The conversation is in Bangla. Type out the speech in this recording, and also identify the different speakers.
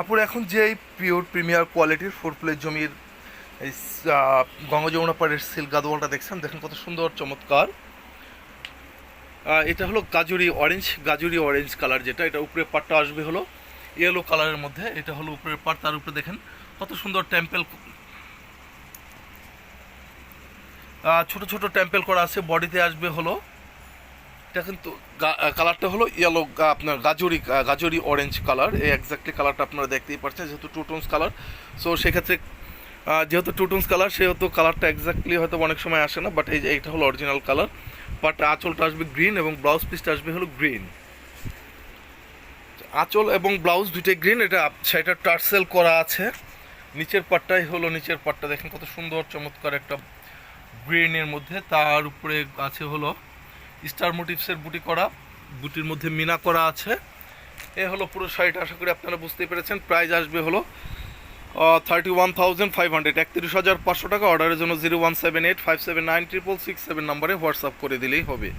Speaker 1: আপুর এখন যে এই পিওর প্রিমিয়ার কোয়ালিটির ফোর প্লে জমির এই গঙ্গা যমুনা পাড়ের সিল্ক গাদোয়ালটা দেখছেন, দেখেন কত সুন্দর, চমৎকার। এটা হলো গাজুরি অরেঞ্জ গাজুরি অরেঞ্জ কালার যেটা, এটা উপরে পাটটা আসবে হলো ইয়েলো কালারের মধ্যে, এটা হলো উপরের পাট, তার উপরে দেখেন কত সুন্দর টেম্পেল ছোট ছোট টেম্পেল করা আছে বডিতে আসবে হলো এটা কিন্তু কালারটা হলো ইয়েলো আপনার গাজরি গাজরি অরেঞ্জ কালার এই এক্স্যাক্টলি কালারটা আপনারা দেখতেই পাচ্ছেন যেহেতু টু টোনস কালার সো সেক্ষেত্রে যেহেতু টু টোনস কালার সেহেতু কালারটা এক্স্যাক্টলি হয়তো অনেক সময় আসে না বাট এই এইটা হলো অরিজিনাল কালার বাট আঁচলটা আসবে গ্রিন এবং ব্লাউজ পিসটা আসবে হলো গ্রিন আঁচল এবং ব্লাউজ দুইটাই গ্রিন এটা সেটা টার্সেল করা আছে। নিচের পাটটাই হলো, নিচের পাটটা দেখেন কত সুন্দর, চমৎকার একটা গ্রিনের মধ্যে। তার উপরে আছে হলো স্টার মোটিভসের বুটি করা, বুটির মধ্যে মিনা করা আছে। এ হলো পুরো শাড়িটা, আশা করি আপনারা বুঝতেই পেরেছেন। প্রাইস আসবে হলো thirty one thousand five hundred একত্রিশ হাজার পাঁচশো টাকা, অর্ডারের জন্য zero one seven eight five seven nine triple six seven নাম্বারে হোয়াটসঅ্যাপ করে দিলেই হবে।